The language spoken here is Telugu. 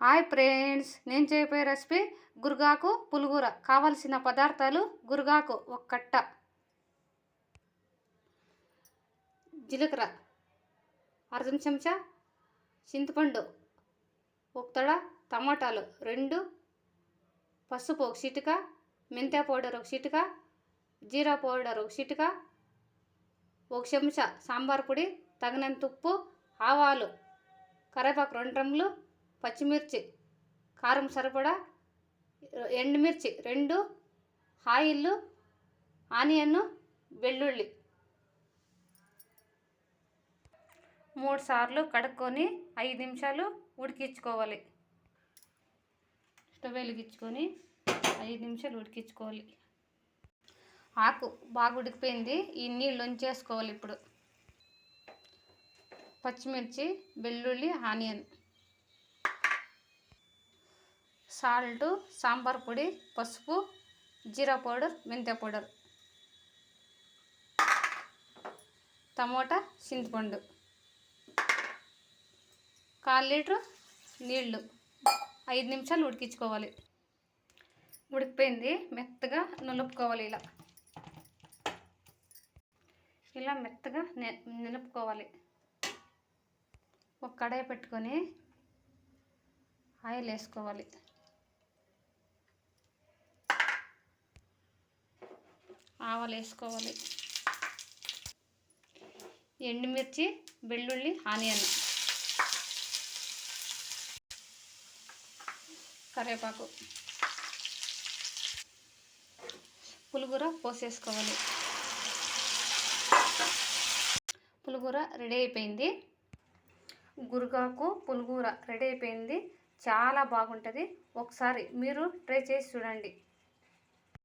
హాయ్ ఫ్రెండ్స్ నేను చెప్పే రెసిపీ గురుగాకు పులుగూర. కావలసిన పదార్థాలు గురుగాకు ఒక కట్ట జీలకర్ర అర్ధం చెంచా చింతపండు ఒక తడ టమాటాలు రెండు పసుపు ఒక చిటిక మెంతా పౌడర్ ఒక చిటిక జీరా పౌడర్ ఒక చిటిక ఒక చెంచా సాంబార్ పొడి తగినంత ఉప్పు ఆవాలు కరివేపాకు రెండు రంగులు పచ్చిమిర్చి కారం సరిపడా ఎండుమిర్చి రెండు ఆయిల్ ఆనియన్ వెల్లుల్లి మూడు సార్లు కడుక్కొని ఐదు నిమిషాలు ఉడికించుకోవాలి. స్టవ్ వెలిగించుకొని ఐదు నిమిషాలు ఉడికించుకోవాలి. ఆకు బాగా ఉడికిపోయింది. ఈ నీళ్ళు ఉంచేసుకోవాలి ఇప్పుడు. పచ్చిమిర్చి వెల్లుల్లి ఆనియన్ సాల్ట్ సాంబార్ పొడి పసుపు జీరా పౌడర్ మెంతి పౌడర్. టమోటా చింతపండు. కాల్ లీటర్ నీళ్ళు ఐదు నిమిషాలు ఉడికించుకోవాలి. ఉడికిపోయింది. మెత్తగా నులుపుకోవాలి ఇలా. ఇలా మెత్తగా నిలుపుకోవాలి. ఒక కడాయి పెట్టుకొని ఆయిల్ వేసుకోవాలి. ఆవాలు వేసుకోవాలి. ఎండుమిర్చి వెల్లుల్లి ఆనియన్. కరివేపాకు. పులుగుర పోసేసుకోవాలి. పులుగుర రెడీ అయిపోయింది. గురుగాకు పులుగుర రెడీ అయిపోయింది. చాలా బాగుంటుంది. ఒకసారి మీరు ట్రై చేసి చూడండి.